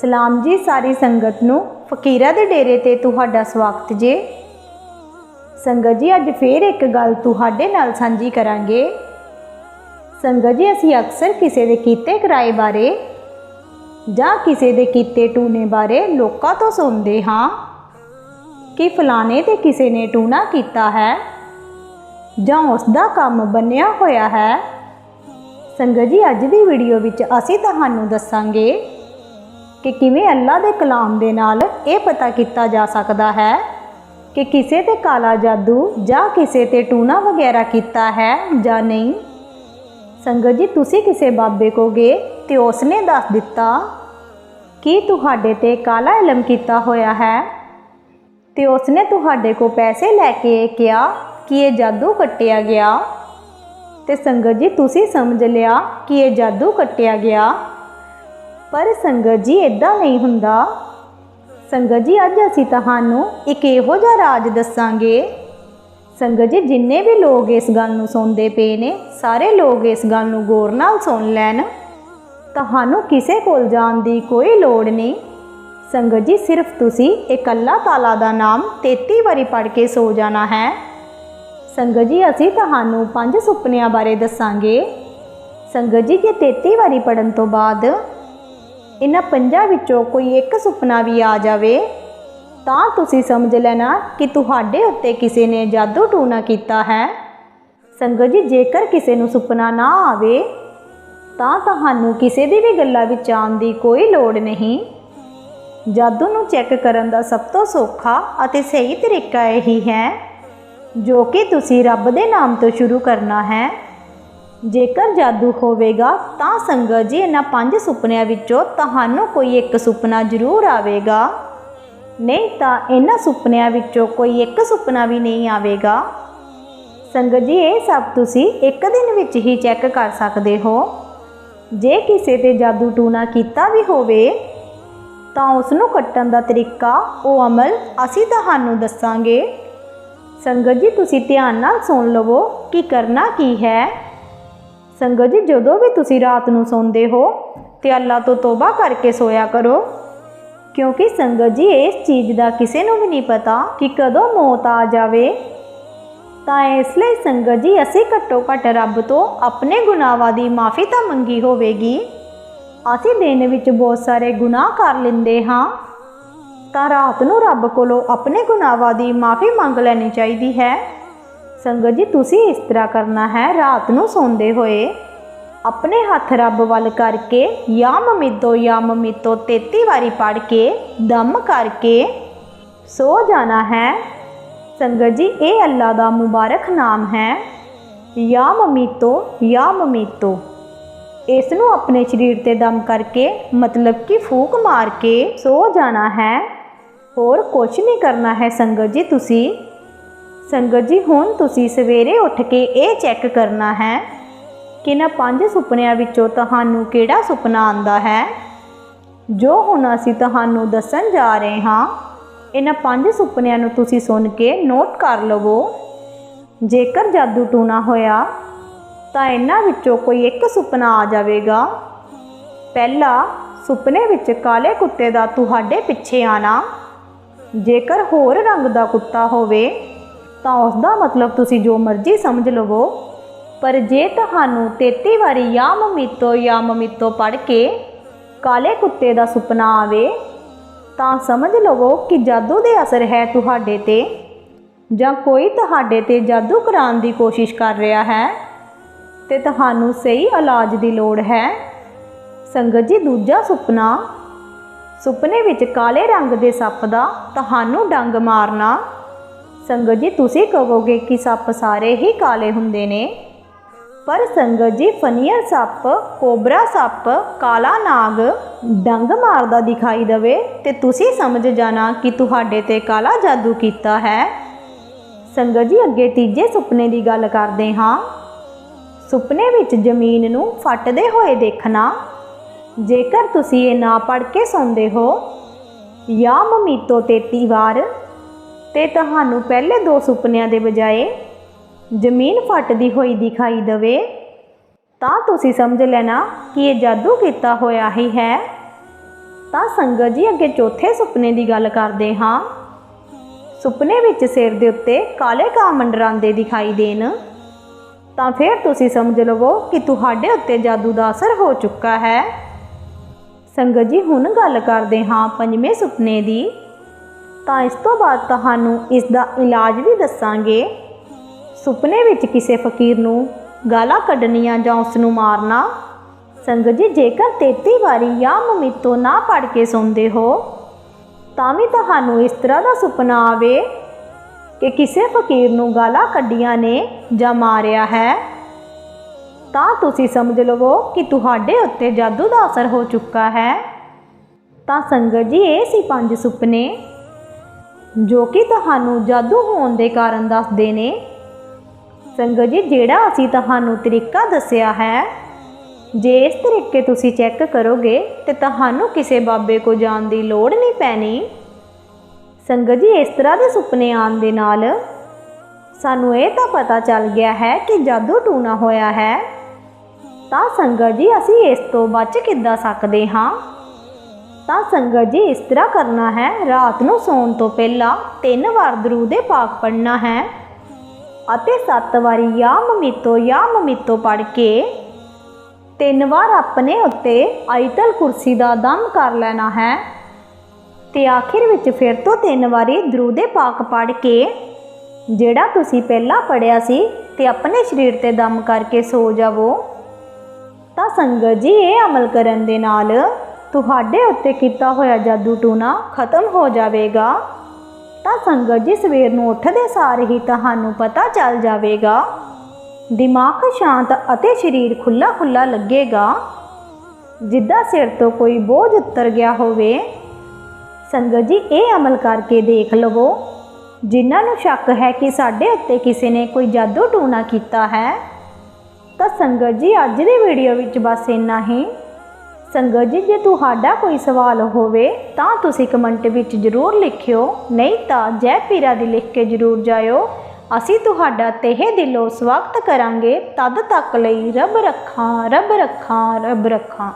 ਸਲਾਮ ਜੀ ਸਾਰੀ ਸੰਗਤ ਨੂੰ। ਫਕੀਰਾ ਦੇ ਡੇਰੇ ਤੇ ਤੁਹਾਡਾ ਸਵਾਗਤ ਜੇ। ਸੰਗਤ ਜੀ, ਅੱਜ ਫੇਰ ਇੱਕ ਗੱਲ ਤੁਹਾਡੇ ਨਾਲ ਸਾਂਝੀ ਕਰਾਂਗੇ। ਸੰਗਤ ਜੀ, ਅਸੀਂ ਅਕਸਰ ਕਿਸੇ ਦੇ ਕੀਤੇ ਕਿਰਾਏ ਬਾਰੇ ਜਾਂ ਕਿਸੇ ਦੇ ਕੀਤੇ ਟੂਨੇ ਬਾਰੇ ਲੋਕਾਂ ਤੋਂ ਸੁਣਦੇ ਹਾਂ ਕਿ ਫਲਾਣੇ ਤੇ ਕਿਸੇ ਨੇ ਟੂਣਾ ਕੀਤਾ ਹੈ ਜਾਂ ਉਸ ਦਾ ਕੰਮ ਬੰਨਿਆ ਹੋਇਆ ਹੈ। ਸੰਗਤ ਜੀ, ਅੱਜ ਦੀ ਵੀਡੀਓ ਵਿੱਚ ਅਸੀਂ ਤੁਹਾਨੂੰ ਦੱਸਾਂਗੇ ਕਿ ਕਿਵੇਂ ਅੱਲਾ ਦੇ ਕਲਾਮ ਦੇ ਨਾਲ ਇਹ ਪਤਾ ਕੀਤਾ ਜਾ ਸਕਦਾ ਹੈ ਕਿ ਕਿਸੇ ਤੇ ਕਾਲਾ ਜਾਦੂ ਜਾਂ ਕਿਸੇ ਤੇ ਟੂਣਾ ਵਗੈਰਾ ਕੀਤਾ ਹੈ ਜਾਂ ਨਹੀਂ। ਸੰਗਤ ਜੀ, ਤੁਸੀਂ ਕਿਸੇ ਬਾਬੇ ਕੋ ਗਏ ਤੇ ਉਸਨੇ ਦੱਸ ਦਿੱਤਾ ਕਿ ਤੁਹਾਡੇ ਤੇ ਕਾਲਾ ਇਲਮ ਕੀਤਾ ਹੋਇਆ ਹੈ ਤੇ ਉਸਨੇ ਤੁਹਾਡੇ ਕੋ ਪੈਸੇ ਲੈ ਕੇ ਕਿਹਾ ਕਿ ਇਹ ਜਾਦੂ ਕੱਟਿਆ ਗਿਆ। ਤੇ ਸੰਗਤ ਜੀ, ਤੁਸੀਂ ਸਮਝ ਲਿਆ ਕਿ ਇਹ ਜਾਦੂ ਕੱਟਿਆ ਗਿਆ। ਪਰ ਸੰਗਤ ਜੀ ਇਦਾਂ ਨਹੀਂ ਹੁੰਦਾ। ਸੰਗਤ ਜੀ, ਅੱਜ ਅਸੀਂ ਤੁਹਾਨੂੰ ਇੱਕ ਇਹੋ ਜਿਹਾ ਰਾਜ ਦੱਸਾਂਗੇ। ਸੰਗਤ ਜੀ, ਜਿੰਨੇ ਵੀ ਲੋਕ ਇਸ ਗੱਲ ਨੂੰ ਸੁਣਦੇ ਪਏ ਨੇ, ਸਾਰੇ ਲੋਕ ਇਸ ਗੱਲ ਨੂੰ ਗੌਰ ਨਾਲ ਸੁਣ ਲੈਣ। ਤੁਹਾਨੂੰ ਕਿਸੇ ਕੋਲ ਜਾਣ ਦੀ ਕੋਈ ਲੋੜ ਨਹੀਂ। ਸੰਗਤ ਜੀ, ਸਿਰਫ ਤੁਸੀਂ ਇੱਕ ਅੱਲਾਹ ਤਾਲਾ ਦਾ ਨਾਮ 33 ਵਾਰੀ ਪੜ੍ਹ ਕੇ ਸੋ ਜਾਣਾ ਹੈ। ਸੰਗਤ ਜੀ, ਅਸੀਂ ਤੁਹਾਨੂੰ ਪੰਜ ਸੁਪਨਿਆਂ ਬਾਰੇ ਦੱਸਾਂਗੇ। ਸੰਗਤ ਜੀ, ਜੇ 33 ਵਾਰੀ ਪੜਨ ਤੋਂ ਬਾਅਦ ਇਹਨਾਂ ਪੰਜਾਂ ਵਿੱਚੋਂ ਕੋਈ ਇੱਕ ਸੁਪਨਾ ਵੀ ਆ ਜਾਵੇ, ਤਾਂ ਤੁਸੀਂ ਸਮਝ ਲੈਣਾ ਕਿ ਤੁਹਾਡੇ ਉੱਤੇ ਕਿਸੇ ਨੇ ਜਾਦੂ ਟੂਣਾ ਕੀਤਾ ਹੈ। ਸੰਗਤ ਜੀ, ਜੇਕਰ ਕਿਸੇ ਨੂੰ ਸੁਪਨਾ ਨਾ ਆਵੇ, ਤਾਂ ਤੁਹਾਨੂੰ ਕਿਸੇ ਦੀ ਵੀ ਗੱਲਾਂ ਵਿੱਚ ਆਉਣ ਦੀ ਕੋਈ ਲੋੜ ਨਹੀਂ। ਜਾਦੂ ਨੂੰ ਚੈੱਕ ਕਰਨ ਦਾ ਸਭ ਤੋਂ ਸੌਖਾ ਅਤੇ ਸਹੀ ਤਰੀਕਾ ਇਹੀ ਹੈ, ਜੋ ਕਿ ਤੁਸੀਂ ਰੱਬ ਦੇ ਨਾਮ ਤੋਂ ਸ਼ੁਰੂ ਕਰਨਾ ਹੈ। ਜੇਕਰ ਜਾਦੂ ਹੋਵੇਗਾ, ਤਾਂ ਸੰਗਤ ਜੀ ਇਹਨਾਂ ਪੰਜ ਸੁਪਨਿਆਂ ਵਿੱਚੋਂ ਤੁਹਾਨੂੰ ਕੋਈ ਇੱਕ ਸੁਪਨਾ ਜ਼ਰੂਰ ਆਵੇਗਾ। ਨਹੀਂ ਤਾਂ ਇਹਨਾਂ ਸੁਪਨਿਆਂ ਵਿੱਚੋਂ ਕੋਈ ਇੱਕ ਸੁਪਨਾ ਵੀ ਨਹੀਂ ਆਵੇਗਾ। ਸੰਗਤ ਜੀ, ਇਹ ਸਭ ਤੁਸੀਂ ਇੱਕ ਦਿਨ ਵਿੱਚ ਹੀ ਚੈੱਕ ਕਰ ਸਕਦੇ ਹੋ। ਜੇ ਕਿਸੇ ਤੇ ਜਾਦੂ ਟੂਣਾ ਕੀਤਾ ਵੀ ਹੋਵੇ, ਤਾਂ ਉਸ ਨੂੰ ਕੱਟਣ ਦਾ ਤਰੀਕਾ, ਉਹ ਅਮਲ ਅਸੀਂ ਤੁਹਾਨੂੰ ਦੱਸਾਂਗੇ। ਸੰਗਤ ਜੀ, ਤੁਸੀਂ ਧਿਆਨ ਨਾਲ ਸੁਣ ਲਵੋ ਕਿ ਕਰਨਾ ਕੀ ਹੈ। ਸੰਗਤ ਜੀ, ਜਦੋਂ ਵੀ ਤੁਸੀਂ ਰਾਤ ਨੂੰ ਸੌਂਦੇ ਹੋ, ਤੇ ਅੱਲਾ ਤੋਂ ਤੋਬਾ ਕਰਕੇ ਸੋਇਆ ਕਰੋ। ਕਿਉਂਕਿ ਸੰਗਤ ਜੀ, ਇਸ ਚੀਜ਼ ਦਾ ਕਿਸੇ ਨੂੰ ਵੀ ਨਹੀਂ ਪਤਾ ਕਿ ਕਦੋਂ ਮੌਤ ਆ ਜਾਵੇ। ਤਾਂ ਇਸ ਲਈ ਸੰਗਤ ਜੀ, ਅਸੀਂ ਘੱਟੋ ਘੱਟ ਰੱਬ ਤੋਂ ਆਪਣੇ ਗੁਨਾਹਾਂ ਦੀ ਮਾਫੀ ਤਾਂ ਮੰਗੀ ਹੋਵੇਗੀ। ਅਸੀਂ ਦਿਨ ਵਿੱਚ ਬਹੁਤ ਸਾਰੇ ਗੁਨਾਹ ਕਰ ਲੈਂਦੇ ਹਾਂ। ਤਾਂ ਰਾਤ ਨੂੰ ਰੱਬ ਕੋਲੋਂ ਆਪਣੇ ਗੁਨਾਹਾਂ ਦੀ ਮਾਫੀ ਮੰਗ ਲੈਣੀ ਚਾਹੀਦੀ ਹੈ। ਸੰਗਤ ਜੀ, ਤੁਸੀਂ ਇਸ ਤਰ੍ਹਾਂ ਕਰਨਾ ਹੈ, ਰਾਤ ਨੂੰ ਸੌਂਦੇ ਹੋਏ। ਆਪਣੇ ਹੱਥ ਰੱਬ ਵੱਲ ਕਰਕੇ ਯਾ ਮਮਿਦੋ ਯਾ ਮਮਿਤੋ 33 ਵਾਰੀ ਪੜ੍ਹ ਕੇ, ਦਮ ਕਰਕੇ ਸੋ ਜਾਣਾ ਹੈ। ਸੰਗਤ ਜੀ, ਇਹ ਅੱਲਾ ਦਾ ਮੁਬਾਰਕ ਨਾਮ ਹੈ। ਯਾ ਮਮਿਤੋ ਯਾ ਮਮਿਤੋ ਇਸ ਨੂੰ ਆਪਣੇ ਸਰੀਰ ਤੇ ਦਮ ਕਰਕੇ, ਮਤਲਬ ਕਿ ਫੂਕ ਮਾਰ ਕੇ ਸੋ ਜਾਣਾ ਹੈ। ਹੋਰ ਕੁਝ ਨਹੀਂ ਕਰਨਾ ਹੈ ਸੰਗਤ ਜੀ, ਤੁਸੀਂ ਸੰਗਤ ਜੀ, ਹੁਣ ਤੁਸੀਂ ਸਵੇਰੇ ਉੱਠ ਕੇ ਇਹ ਚੈੱਕ ਕਰਨਾ ਹੈ ਕਿ ਨਾ ਪੰਜ ਸੁਪਨਿਆਂ ਵਿੱਚੋਂ ਤੁਹਾਨੂੰ ਕਿਹੜਾ ਸੁਪਨਾ ਆਂਦਾ ਹੈ। ਜੋ ਹੁਣ ਅਸੀਂ ਤੁਹਾਨੂੰ ਦੱਸਣ ਜਾ ਰਹੇ ਹਾਂ, ਇਹਨਾਂ ਪੰਜ ਸੁਪਨਿਆਂ ਨੂੰ ਤੁਸੀਂ ਸੁਣ ਕੇ ਨੋਟ ਕਰ ਲਵੋ। ਜੇਕਰ ਜਾਦੂ ਟੂਣਾ ਹੋਇਆ, ਤਾਂ ਇਹਨਾਂ ਵਿੱਚੋਂ ਕੋਈ ਇੱਕ ਸੁਪਨਾ ਆ ਜਾਵੇਗਾ। ਪਹਿਲਾ ਸੁਪਨੇ ਵਿੱਚ ਕਾਲੇ ਕੁੱਤੇ ਦਾ ਤੁਹਾਡੇ ਪਿੱਛੇ ਆਣਾ। ਜੇਕਰ ਹੋਰ ਰੰਗ ਦਾ ਕੁੱਤਾ ਹੋਵੇ ਤਾਂ ਉਸ ਦਾ ਮਤਲਬ ਤੁਸੀਂ ਜੋ ਮਰਜ਼ੀ ਸਮਝ ਲਵੋ। ਪਰ ਜੇ ਤੁਹਾਨੂੰ 33 ਵਾਰੀ ਯਾ ਮਮਿਤੋ ਯਾ ਮਮਿਤੋ ਪੜ੍ਹ ਕੇ ਕਾਲੇ ਕੁੱਤੇ ਦਾ ਸੁਪਨਾ ਆਵੇ, ਤਾਂ ਸਮਝ ਲਵੋ ਕਿ ਜਾਦੂ ਦੇ ਅਸਰ ਹੈ ਤੁਹਾਡੇ ਤੇ, ਜਾਂ ਕੋਈ ਤੁਹਾਡੇ ਤੇ ਜਾਦੂ ਕਰਾਉਣ ਦੀ ਕੋਸ਼ਿਸ਼ ਕਰ ਰਿਹਾ ਹੈ। ਤੇ ਤੁਹਾਨੂੰ ਸਹੀ ਇਲਾਜ ਦੀ ਲੋੜ ਹੈ। ਸੰਗਤ ਜੀ, ਦੂਜਾ ਸੁਪਨਾ, ਸੁਪਨੇ ਵਿੱਚ ਕਾਲੇ ਰੰਗ ਦੇ ਸੱਪ ਦਾ, ਤੁਹਾਨੂੰ ਡੰਗ ਮਾਰਨਾ। ਸੰਗਤ ਜੀ, ਤੁਸੀਂ ਕਹੋਗੇ ਕਿ ਸੱਪ ਸਾਰੇ ਹੀ ਕਾਲੇ ਹੁੰਦੇ ਨੇ। ਪਰ ਸੰਗਤ ਜੀ ਫਨੀਅਰ ਸੱਪ, ਕੋਬਰਾ ਸੱਪ, ਕਾਲਾ ਨਾਗ ਡੰਗ ਮਾਰਦਾ ਦਿਖਾਈ ਦਵੇ ਤੇ ਤੁਸੀਂ ਸਮਝ ਜਾਣਾ ਕਿ ਤੁਹਾਡੇ ਤੇ ਕਾਲਾ ਜਾਦੂ ਕੀਤਾ ਹੈ। ਸੰਗਤ ਜੀ, ਅੱਗੇ ਤੀਜੇ ਸੁਪਨੇ ਦੀ ਗੱਲ ਕਰਦੇ ਹਾਂ। ਸੁਪਨੇ ਵਿੱਚ ਜ਼ਮੀਨ ਨੂੰ ਫੱਟਦੇ ਹੋਏ ਦੇਖਣਾ। ਜੇਕਰ ਤੁਸੀਂ ਇਹ ਨਾ ਪੜ੍ਹ ਕੇ ਸੌਂਦੇ ਹੋ ਯਾ ਮਮੀਤੋ 33 ਵਾਰ ਤੇ ਤੁਹਾਨੂੰ ਪਹਿਲੇ ਦੋ ਸੁਪਨਿਆਂ ਦੇ ਬਜਾਏ ਜ਼ਮੀਨ ਫਟਦੀ ਹੋਈ ਦਿਖਾਈ ਦਵੇ। ਤਾਂ ਤੁਸੀਂ ਸਮਝ ਲੈਣਾ ਕਿ ਇਹ ਜਾਦੂ ਕੀਤਾ ਹੋਇਆ ਹੀ ਹੈ। ਤਾਂ ਸੰਗਤ ਜੀ ਅੱਗੇ ਚੌਥੇ ਸੁਪਨੇ ਦੀ ਗੱਲ ਕਰਦੇ ਹਾਂ। ਸੁਪਨੇ ਵਿੱਚ ਸਿਰ ਦੇ ਉੱਤੇ ਕਾਲੇ ਕਾਂ ਮੰਡਰਾਉਂਦੇ ਦਿਖਾਈ ਦੇਣ। ਤਾਂ ਫਿਰ ਤੁਸੀਂ ਸਮਝ ਲਵੋ ਕਿ ਤੁਹਾਡੇ ਉੱਤੇ ਜਾਦੂ ਦਾ ਅਸਰ ਹੋ ਚੁੱਕਾ ਹੈ। ਸੰਗਤ ਜੀ ਹੁਣ ਗੱਲ ਕਰਦੇ ਹਾਂ ਪੰਜਵੇਂ ਸੁਪਨੇ ਦੀ। ਤਾਂ ਇਸ ਤੋਂ ਬਾਅਦ ਤੁਹਾਨੂੰ ਇਸ ਦਾ ਇਲਾਜ ਵੀ ਦੱਸਾਂਗੇ। ਸੁਪਨੇ ਵਿੱਚ ਕਿਸੇ ਫਕੀਰ ਨੂੰ ਗਾਲਾਂ ਕੱਢਣੀਆਂ ਜਾਂ ਉਸ ਨੂੰ ਮਾਰਨਾ, ਸੰਗਤ ਜੀ, ਜੇਕਰ 33 ਵਾਰੀ ਜਾਂ ਮਮਿੱਤੋ ਨਾ ਪੜ ਕੇ ਸੌਂਦੇ ਹੋ, ਤਾਂ ਵੀ ਤੁਹਾਨੂੰ ਇਸ ਤਰ੍ਹਾਂ ਦਾ ਸੁਪਨਾ ਆਵੇ ਕਿ ਕਿਸੇ ਫਕੀਰ ਨੂੰ ਗਾਲਾਂ ਕੱਢੀਆਂ ਨੇ ਜਾਂ ਮਾਰਿਆ ਹੈ। ਤਾਂ ਤੁਸੀਂ ਸਮਝ ਲਵੋ ਕਿ ਤੁਹਾਡੇ ਉੱਤੇ ਜਾਦੂ ਦਾ ਅਸਰ ਹੋ ਚੁੱਕਾ ਹੈ। ਤਾਂ ਸੰਗਤ ਜੀ, ਇਹ ਸੀ ਪੰਜ ਸੁਪਨੇ। ਜੋ ਕਿ ਤੁਹਾਨੂੰ ਜਾਦੂ ਹੋਣ ਦੇ ਕਾਰਨ ਦੱਸਦੇ ਨੇ। ਸੰਗਤ ਜੀ, ਜਿਹੜਾ ਅਸੀਂ ਤੁਹਾਨੂੰ ਤਰੀਕਾ ਦੱਸਿਆ ਹੈ, ਜੇ ਇਸ ਤਰੀਕੇ ਤੁਸੀਂ ਚੈੱਕ ਕਰੋਗੇ ਤੇ ਤੁਹਾਨੂੰ ਕਿਸੇ ਬਾਬੇ ਕੋ ਜਾਣ ਦੀ ਲੋੜ ਨਹੀਂ ਪੈਣੀ। ਸੰਗਤ ਜੀ, ਇਸ ਤਰ੍ਹਾਂ ਦੇ ਸੁਪਨੇ ਆਉਣ ਦੇ ਨਾਲ ਸਾਨੂੰ ਇਹ ਤਾਂ ਪਤਾ ਚੱਲ ਗਿਆ ਹੈ ਕਿ ਜਾਦੂ ਟੂਣਾ ਹੋਇਆ ਹੈ। ਤਾਂ ਸੰਗਤ ਜੀ, ਅਸੀਂ ਇਸ ਤੋਂ ਬਚ ਕਿੱਦਾਂ ਸਕਦੇ ਹਾਂ? ਤਾਂ ਸੰਗਤ ਜੀ ਇਸ ਤਰ੍ਹਾਂ ਕਰਨਾ ਹੈ, ਰਾਤ ਨੂੰ ਸੌਣ ਤੋਂ ਪਹਿਲਾਂ ਤਿੰਨ ਵਾਰ ਦਰੂਦੇ ਪਾਕ ਪੜਨਾ ਹੈ ਅਤੇ ਸੱਤ ਵਾਰੀ ਯਾ ਮਮਿੱਤੋ ਯਾ ਮਮਿੱਤੋ ਪੜ ਕੇ ਤਿੰਨ ਵਾਰ ਆਪਣੇ ਉੱਤੇ ਆਇਤਲ ਕੁਰਸੀ ਦਾ ਦਮ ਕਰ ਲੈਣਾ ਹੈ ਤੇ ਆਖਿਰ ਵਿੱਚ ਫਿਰ ਤੋਂ ਤਿੰਨ ਵਾਰੀ ਦਰੂਦੇ ਪਾਕ ਪੜ ਕੇ ਜਿਹੜਾ ਤੁਸੀਂ ਪਹਿਲਾਂ ਪੜਿਆ ਸੀ ਤੇ ਆਪਣੇ ਸਰੀਰ ਤੇ ਦਮ ਕਰਕੇ ਸੋ ਜਾਵੋ ਤਾਂ ਸੰਗਤ ਜੀ ਇਹ ਅਮਲ ਕਰਨ ਦੇ ਨਾਲ ਤੁਹਾਡੇ ਉੱਤੇ ਕੀਤਾ ਹੋਇਆ ਜਾਦੂ ਟੂਣਾ ਖਤਮ ਹੋ ਜਾਵੇਗਾ। ਤਾਂ ਸੰਗਤ ਜੀ ਸਵੇਰ ਨੂੰ ਉੱਠਦੇ ਸਾਰ ਹੀ ਤੁਹਾਨੂੰ ਪਤਾ ਚੱਲ ਜਾਵੇਗਾ। ਦਿਮਾਗ ਸ਼ਾਂਤ ਅਤੇ ਸਰੀਰ ਖੁੱਲਾ ਖੁੱਲਾ ਲੱਗੇਗਾ। ਜਿੱਦਾਂ ਸਿਰ ਤੋਂ ਕੋਈ ਬੋਝ ਉਤਰ ਗਿਆ ਹੋਵੇ। ਸੰਗਤ ਜੀ ਇਹ ਅਮਲ ਕਰਕੇ ਦੇਖ ਲਵੋ। ਜਿਨ੍ਹਾਂ ਨੂੰ ਸ਼ੱਕ ਹੈ ਕਿ ਸਾਡੇ ਉੱਤੇ ਕਿਸੇ ਨੇ ਕੋਈ ਜਾਦੂ ਟੂਣਾ ਕੀਤਾ ਹੈ, ਤਾਂ ਸੰਗਤ ਜੀ ਅੱਜ ਦੀ ਵੀਡੀਓ ਵਿੱਚ ਬਸ ਇੰਨਾ ਹੀ। ਸੰਗਤ ਜੀ, ਜੇ ਤੁਹਾਡਾ ਕੋਈ ਸਵਾਲ ਹੋਵੇ, ਤਾਂ ਤੁਸੀਂ ਕਮੈਂਟ ਵਿੱਚ ਜ਼ਰੂਰ ਲਿਖਿਓ। ਨਹੀਂ ਤਾਂ ਜੈ ਪੀਰਾ ਦੀ ਲਿਖ ਕੇ ਜ਼ਰੂਰ ਜਾਇਓ। ਅਸੀਂ ਤੁਹਾਡਾ ਤਹਿ ਦਿਲੋਂ ਸਵਾਗਤ ਕਰਾਂਗੇ। ਤਦ ਤੱਕ ਲਈ ਰੱਬ ਰੱਖਾਂ ਰੱਬ ਰੱਖਾਂ ਰੱਬ ਰੱਖਾਂ।